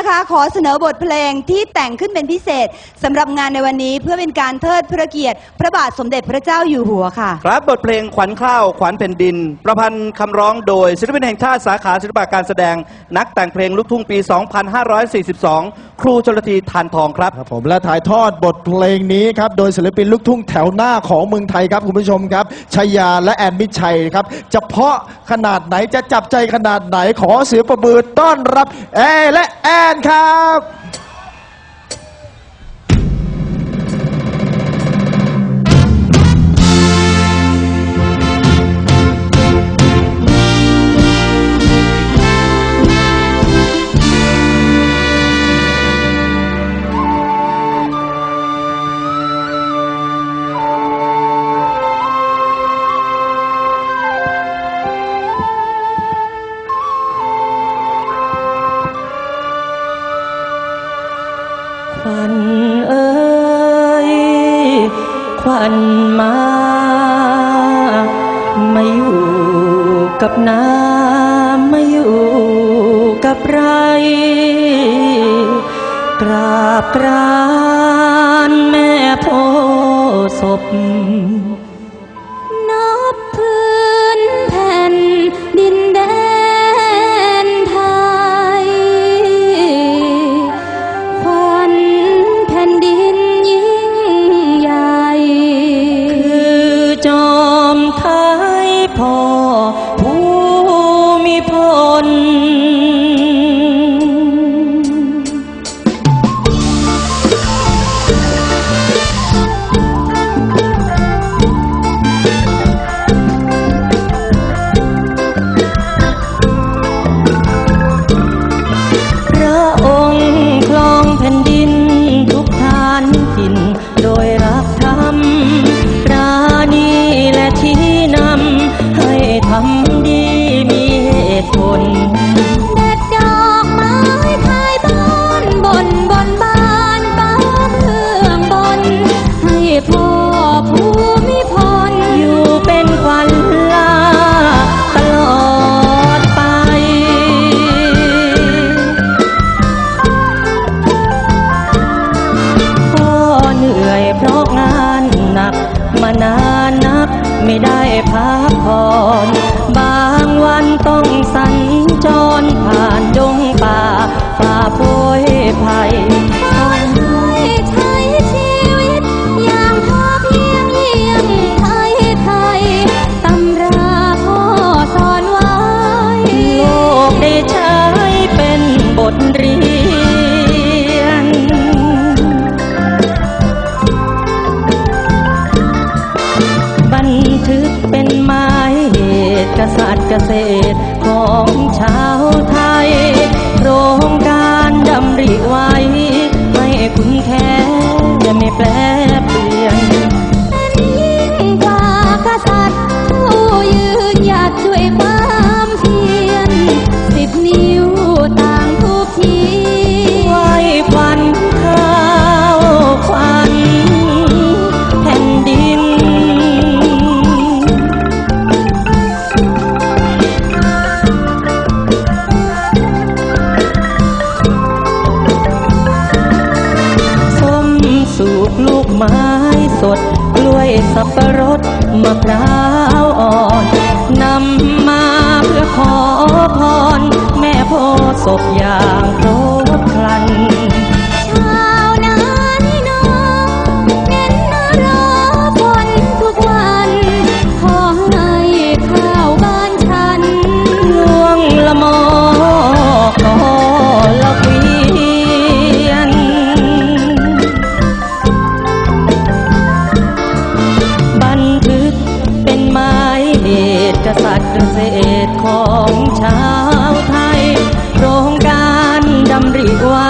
นะคะขอเสนอบทเพลงที่แต่งขึ้นเป็นพิเศษสำหรับงานในวันนี้เพื่อเป็นการเทิดพระเกียรติ พระบาทสมเด็จพระเจ้าอยู่หัวค่ะ ครับบทเพลงขวัญข้าวขวัญแผ่นดิน ประพันธ์คำร้องโดยศิลปินแห่งชาติสาขาศิลปะการแสดง นักแต่งเพลงลูกทุ่งปี 2542 ครูชลทีทานทองครับ ครับผมและถ่ายทอดบทเพลงนี้ครับ โดยศิลปินลูกทุ่งแถวหน้าของเมืองไทยครับคุณผู้ชมครับชายาและแอนมิตรชัยครับจะเพาะขนาดไหนจะจับใจขนาดไหนขอเสียงประมือต้อนรับเอและแอนครับ ขวัญมา มาอยู่กับน้ำมาอยู่กับไรกราบกรานแม่โพศพ ไม่ได้พักผ่อนบา กษัตริย์เกษตรของชาวไทย โครงการดำริไว้ ให้คุณแค่ไม่แปล ไม้สด กล้วยสับปะรดมะพร้าวอ่อนนำมาเพื่อขอพร แม่โพศพอย่างโร ชาวไทยโครงการดำริไว้ให้คุณแท้